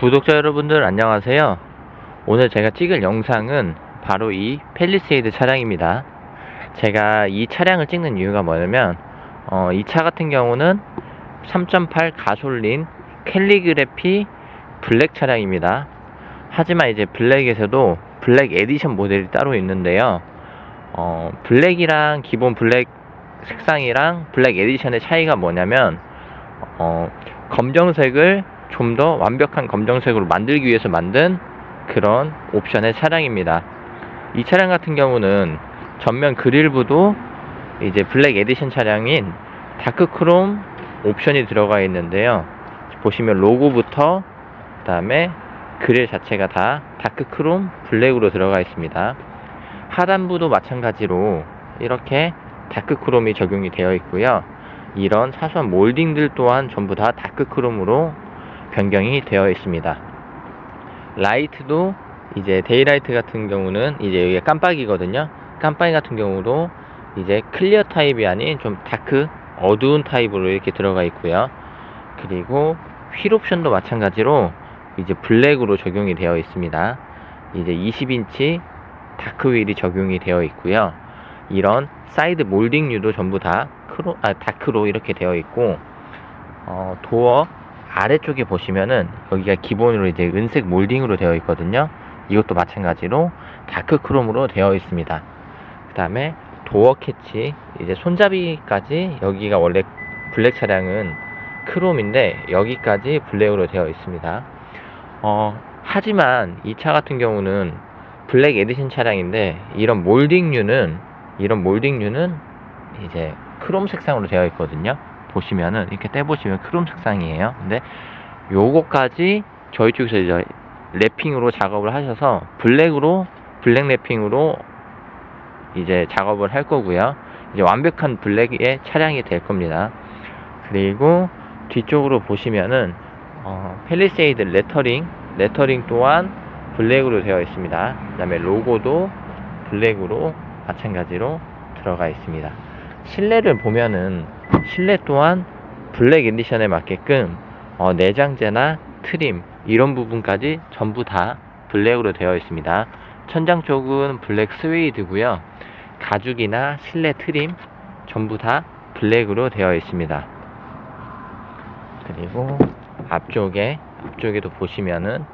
구독자 여러분들 안녕하세요. 오늘 제가 찍을 영상은 바로 이 펠리세이드 차량입니다. 제가 이 차량을 찍는 이유가 뭐냐면 어, 이 차 같은 경우는 3.8 가솔린 캘리그래피 블랙 차량입니다. 하지만 이제 블랙에서도 블랙 에디션 모델이 따로 있는데요. 어, 블랙이랑 기본 블랙 색상이랑 블랙 에디션의 차이가 뭐냐면 어, 검정색을 좀 더 완벽한 검정색으로 만들기 위해서 만든 그런 옵션의 차량입니다. 이 차량 같은 경우는 전면 그릴부도 이제 블랙 에디션 차량인 다크 크롬 옵션이 들어가 있는데요. 보시면 로고부터 그 다음에 그릴 자체가 다 다크 크롬 블랙으로 들어가 있습니다. 하단부도 마찬가지로 이렇게 다크 크롬이 적용이 되어 있고요. 이런 사소한 몰딩들 또한 전부 다 다크 크롬으로 변경이 되어 있습니다. 라이트도 이제 데이라이트 같은 경우는 이제 여기가 깜빡이거든요. 깜빡이 같은 경우도 이제 클리어 타입이 아닌 좀 다크 어두운 타입으로 이렇게 들어가 있고요. 그리고 휠 옵션도 마찬가지로 이제 블랙으로 적용이 되어 있습니다. 이제 20인치 다크 휠이 적용이 되어 있고요. 이런 사이드 몰딩류도 전부 다 크로, 아, 다크로 이렇게 되어 있고 어, 도어 아래쪽에 보시면은 여기가 기본으로 이제 은색 몰딩으로 되어 있거든요. 이것도 마찬가지로 다크 크롬으로 되어 있습니다. 그 다음에 도어 캐치 이제 손잡이까지 여기가 원래 블랙 차량은 크롬인데 여기까지 블랙으로 되어 있습니다. 어, 하지만 이 차 같은 경우는 블랙 에디션 차량인데 이런 몰딩류는 이런 몰딩류는 이제 크롬 색상으로 되어 있거든요. 보시면은 이렇게 떼보시면 크롬 색상이에요. 근데 요거까지 저희 쪽에서 이제 랩핑으로 작업을 하셔서 블랙으로 블랙 랩핑으로 이제 작업을 할 거고요. 이제 완벽한 블랙의 차량이 될 겁니다. 그리고 뒤쪽으로 보시면은 어, 펠리세이드 레터링 레터링 또한 블랙으로 되어 있습니다. 그 다음에 로고도 블랙으로 마찬가지로 들어가 있습니다. 실내를 보면은 실내 또한 블랙 에디션에 맞게끔 어, 내장재나 트림 이런 부분까지 전부 다 블랙으로 되어 있습니다. 천장 쪽은 블랙 스웨이드고요. 가죽이나 실내 트림 전부 다 블랙으로 되어 있습니다. 그리고 앞쪽에 앞쪽에도 보시면은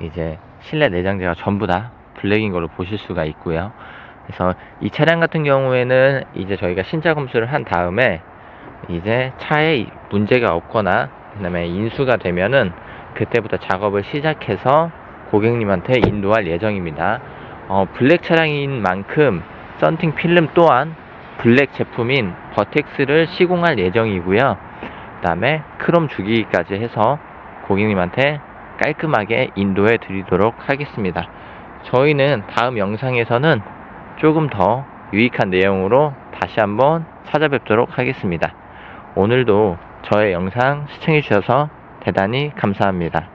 이제 실내 내장재가 전부 다 블랙인 걸로 보실 수가 있고요. 그래서 이 차량 같은 경우에는 이제 저희가 신차 검수를 한 다음에 이제 차에 문제가 없거나 그다음에 인수가 되면은 그때부터 작업을 시작해서 고객님한테 인도할 예정입니다. 어, 블랙 차량인 만큼 썬팅 필름 또한 블랙 제품인 버텍스를 시공할 예정이고요. 그다음에 크롬 주기까지 해서 고객님한테 깔끔하게 인도해 드리도록 하겠습니다. 저희는 다음 영상에서는 조금 더 유익한 내용으로 다시 한번 찾아뵙도록 하겠습니다. 오늘도 저의 영상 시청해 주셔서 대단히 감사합니다.